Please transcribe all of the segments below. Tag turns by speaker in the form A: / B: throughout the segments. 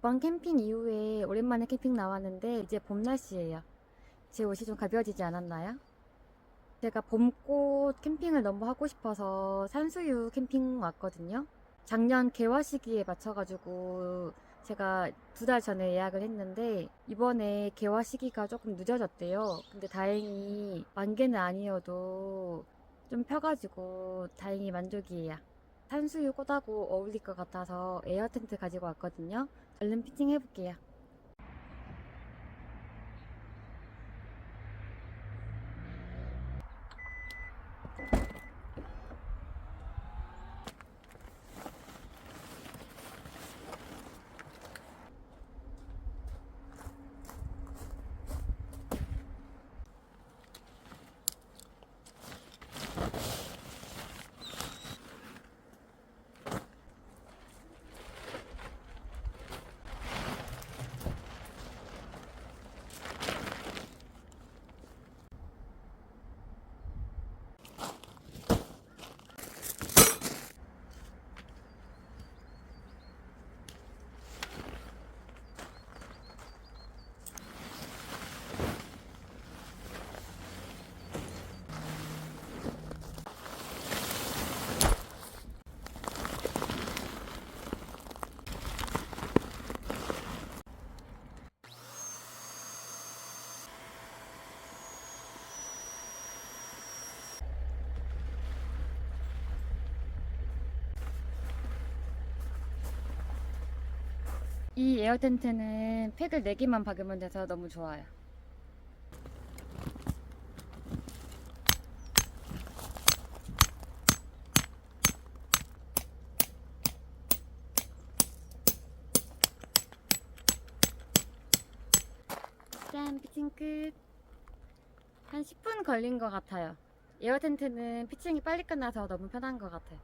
A: 저번 캠핑 이후에 오랜만에 캠핑 나왔는데 이제 봄 날씨예요. 제 옷이 좀 가벼워지지 않았나요? 제가 봄꽃 캠핑을 너무 하고 싶어서 산수유 캠핑 왔거든요. 작년 개화 시기에 맞춰가지고 제가 두 달 전에 예약을 했는데 이번에 개화 시기가 조금 늦어졌대요. 근데 다행히 만개는 아니어도 좀 펴가지고 다행히 만족이에요. 산수유 꽃하고 어울릴 것 같아서 에어 텐트 가지고 왔거든요. 얼른 피팅 해볼게요. 이 에어 텐트는 팩을 4개만 박으면 돼서 너무 좋아요. 짠, 피칭 끝. 한 10분 걸린 것 같아요. 에어 텐트는 피칭이 빨리 끝나서 너무 편한 것 같아요.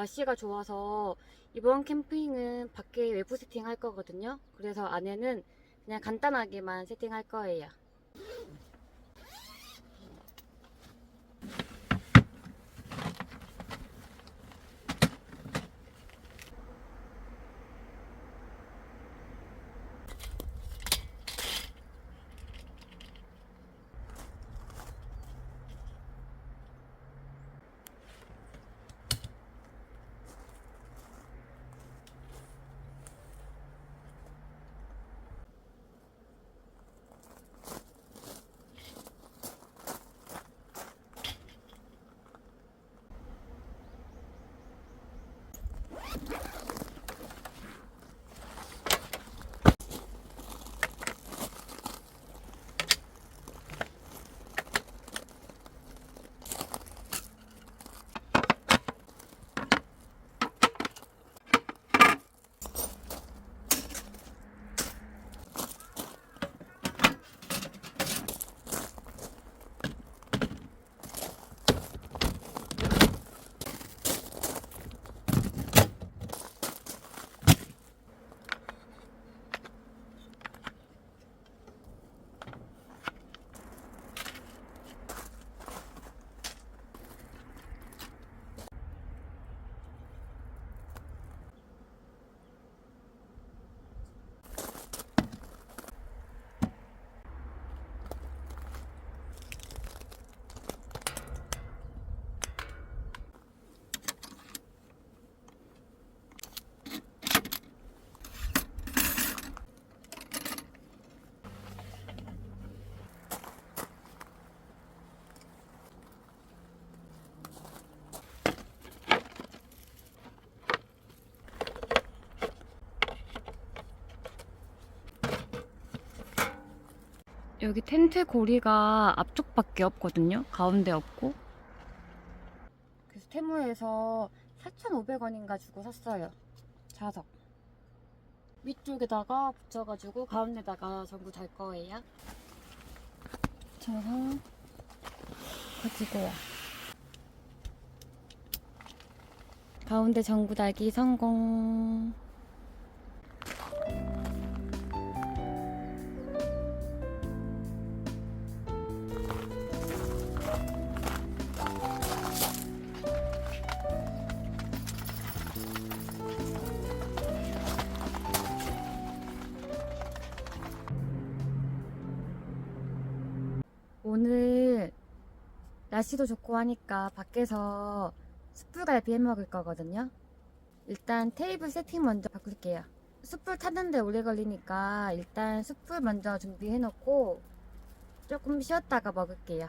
A: 날씨가 좋아서 이번 캠핑은 밖에 외부 세팅 할 거거든요. 그래서 안에는 그냥 간단하게만 세팅할 거예요. 여기 텐트 고리가 앞쪽밖에 없거든요. 가운데 없고. 그래서 테무에서 4,500원인가 주고 샀어요. 자석. 위쪽에다가 붙여가지고 가운데다가 전부 달 거예요. 붙여서 가지고 와. 가운데 전구 달기 성공. 오늘 날씨도 좋고 하니까 밖에서 숯불갈비 해 먹을 거거든요. 일단 테이블 세팅 먼저 바꿀게요. 숯불 타는데 오래 걸리니까 일단 숯불 먼저 준비해 놓고 조금 쉬었다가 먹을게요.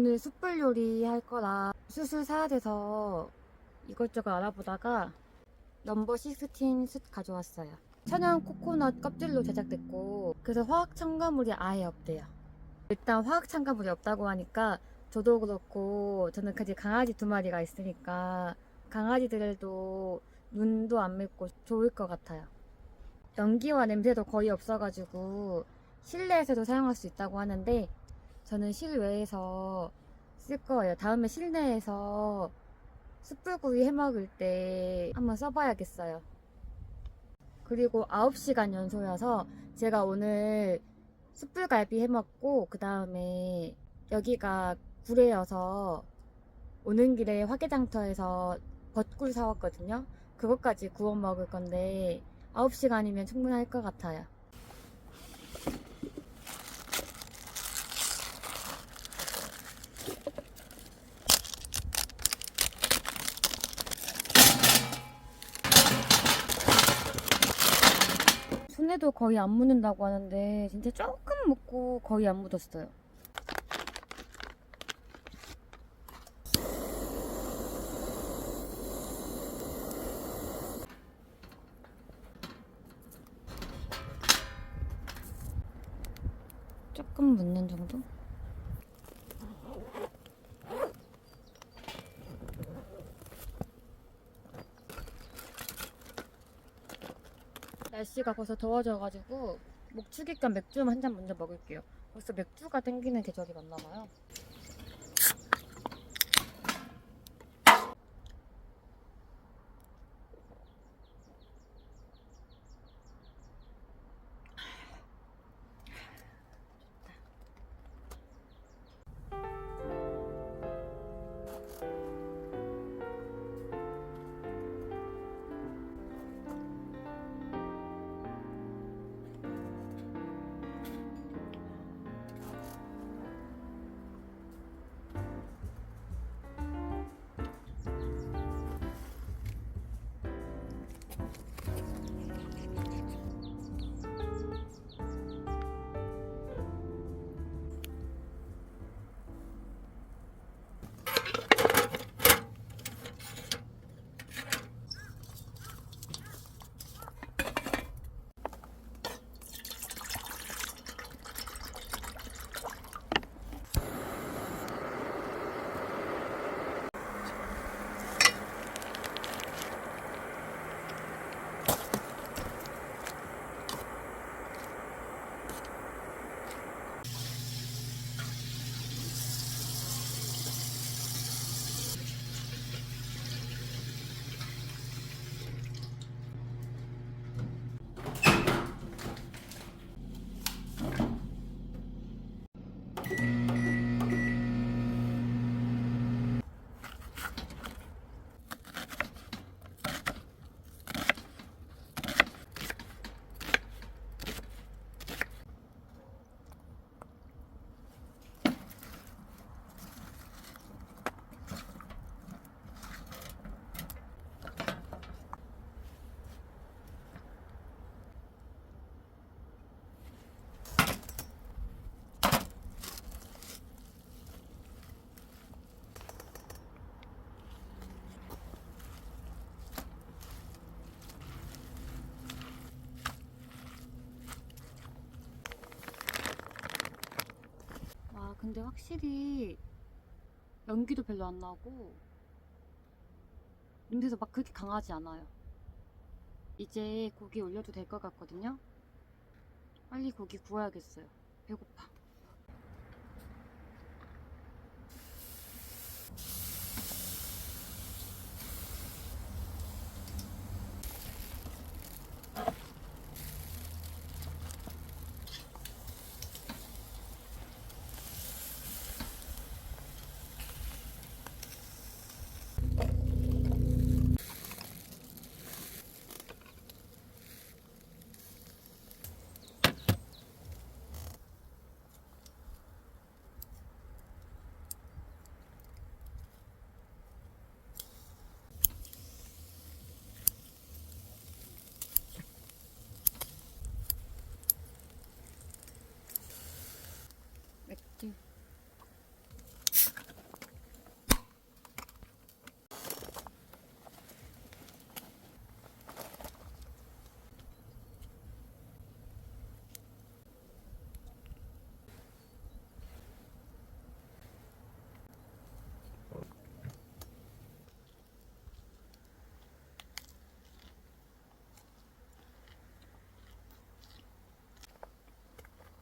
A: 오늘 숯불 요리 할 거라 숯을 사야 돼서 이것저것 알아보다가 넘버 16 숯 가져왔어요. 천연 코코넛 껍질로 제작됐고 그래서 화학 첨가물이 아예 없대요. 일단 화학 첨가물이 없다고 하니까 저도 그렇고 저는 그지 강아지 두 마리가 있으니까 강아지들도 눈도 안 맵고 좋을 것 같아요. 연기와 냄새도 거의 없어가지고 실내에서도 사용할 수 있다고 하는데 저는 실외에서 쓸 거예요. 다음에 실내에서 숯불구이 해 먹을 때 한번 써봐야겠어요. 그리고 9시간 연소여서 제가 오늘 숯불갈비 해 먹고 그 다음에 여기가 구례여서 오는 길에 화개장터에서 벚꿀 사왔거든요. 그것까지 구워 먹을 건데 9시간이면 충분할 것 같아요. 손에도 거의 안 묻는다고 하는데 진짜 조금 묻고 거의 안 묻었어요. 조금 묻는 정도? 날씨가 벌써 더워져가지고 목 축일 겸 맥주 한 잔 먼저 먹을게요. 벌써 맥주가 땡기는 계절이 맞나봐요. 근데 확실히 연기도 별로 안 나고 냄새도 막 그렇게 강하지 않아요. 이제 고기 올려도 될 것 같거든요. 빨리 고기 구워야겠어요. 배고파.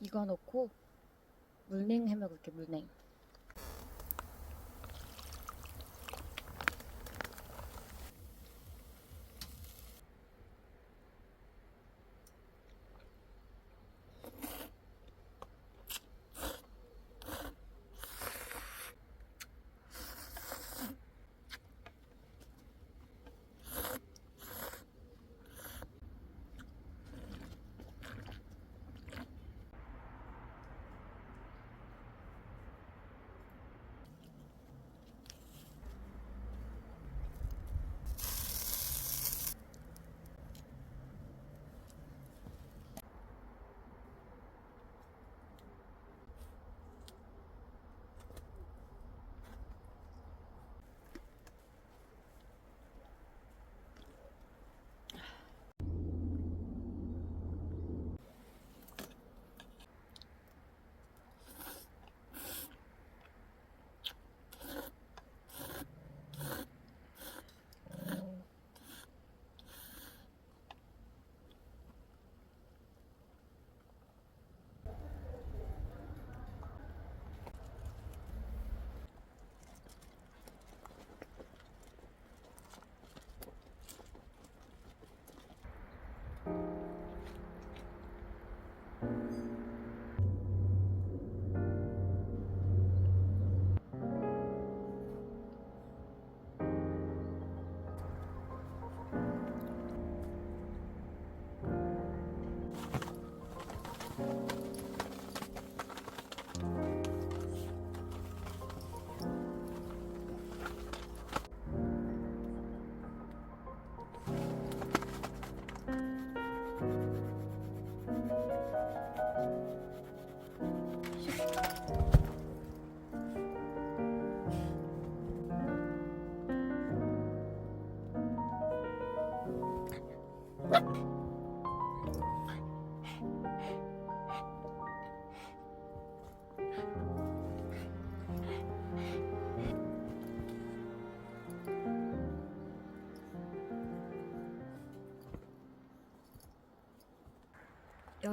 A: 이거 넣고 물냉 해 먹을게 물냉.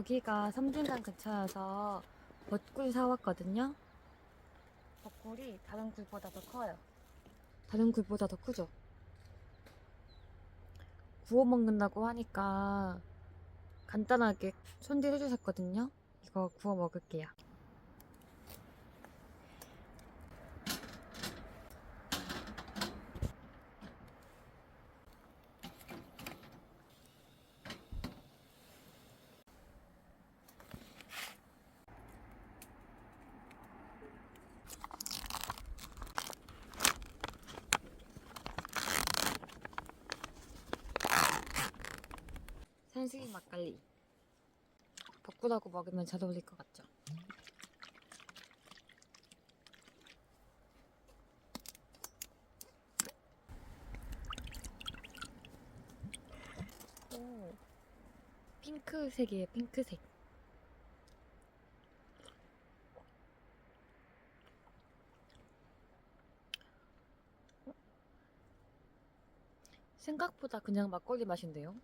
A: 여기가 섬진강 근처여서 벚꿀 사왔거든요. 벚꿀이 다른 굴보다 더 커요. 다른 굴보다 더 크죠? 구워 먹는다고 하니까 간단하게 손질해 주셨거든요. 이거 구워 먹을게요. 산수유 막걸리. 볶으라고 먹으면 잘 어울릴 것 같죠? 오, 핑크색이에요, 핑크색. 생각보다 그냥 막걸리 맛인데요?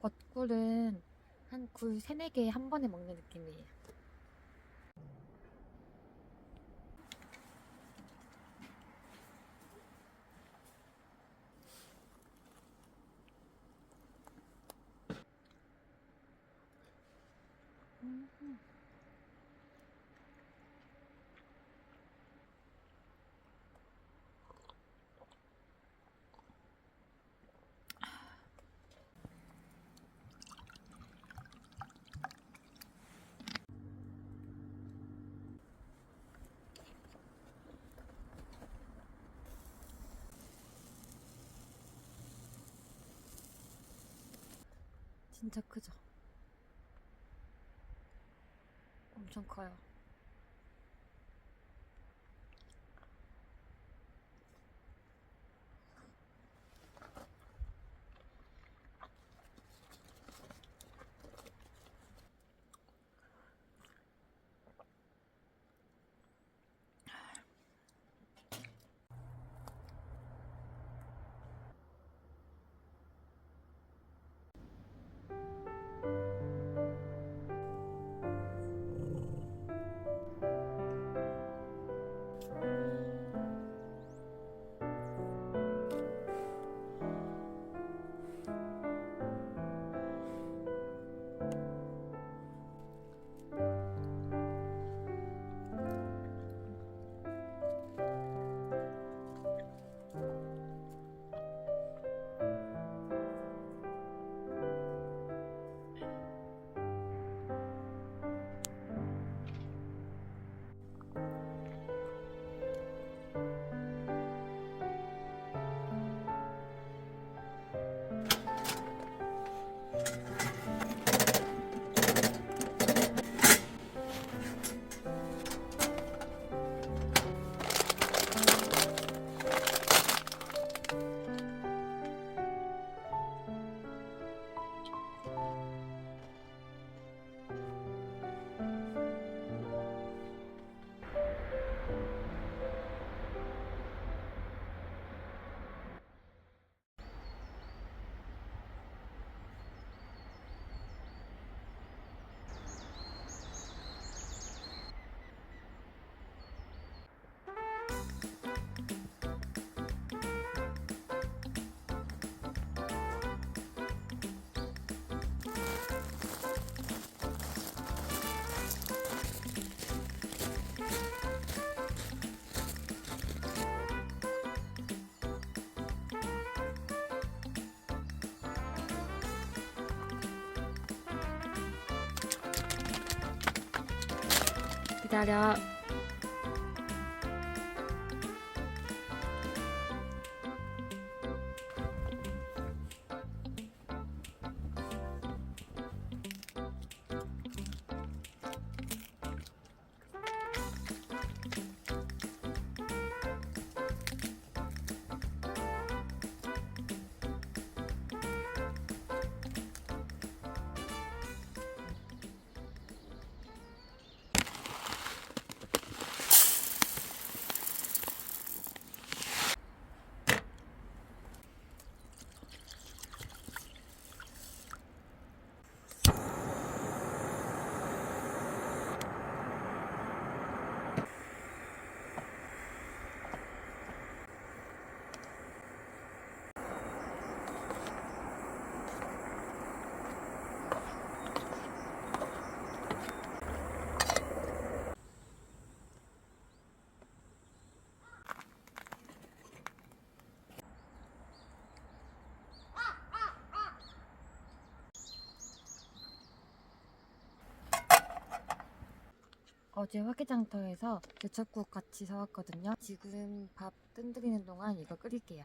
A: 겉꿀은 한 굴 세네 개 한 번에 먹는 느낌이에요. 진짜 크죠? 엄청 커요. 기다 어제 화개장터에서 제첩국 같이 사왔거든요. 지금 밥 뜸들이는 동안 이거 끓일게요.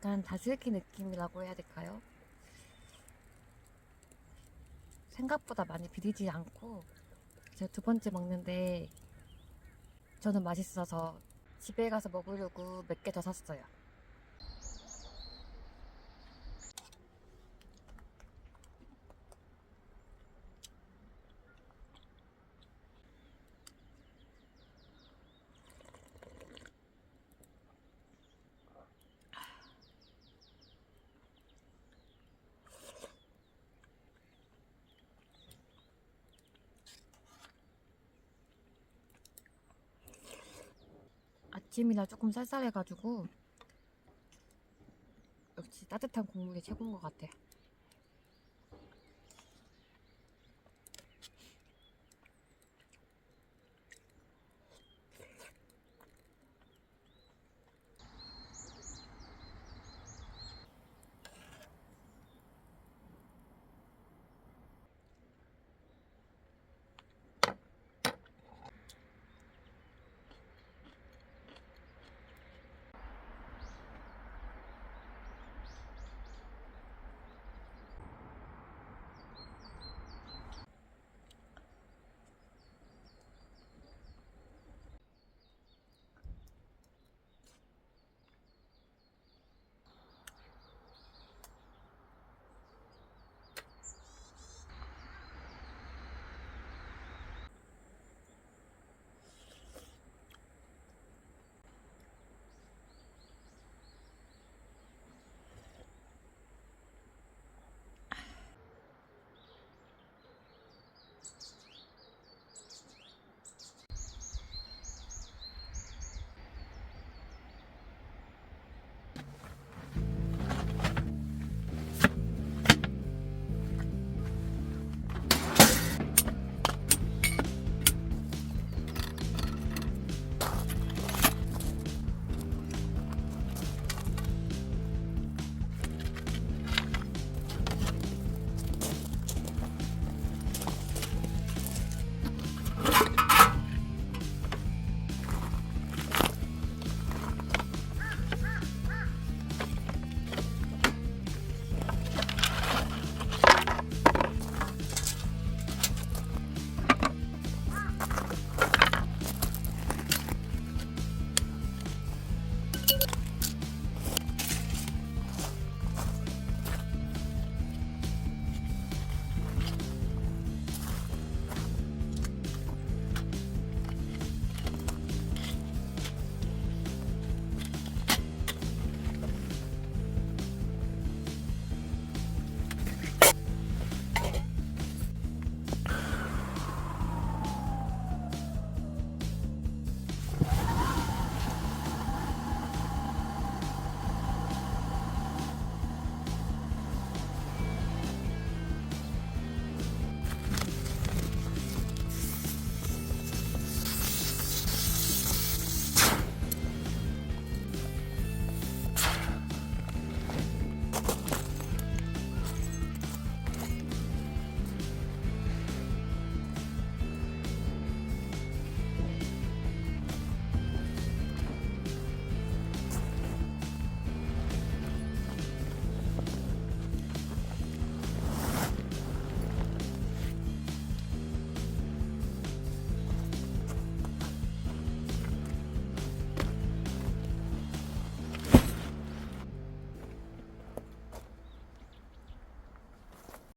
A: 약간 다슬기 느낌이라고 해야 될까요? 생각보다 많이 비리지 않고 제가 두 번째 먹는데 저는 맛있어서 집에 가서 먹으려고 몇 개 더 샀어요. 아침이라 조금 쌀쌀해가지고 역시 따뜻한 국물이 최고인 것 같아.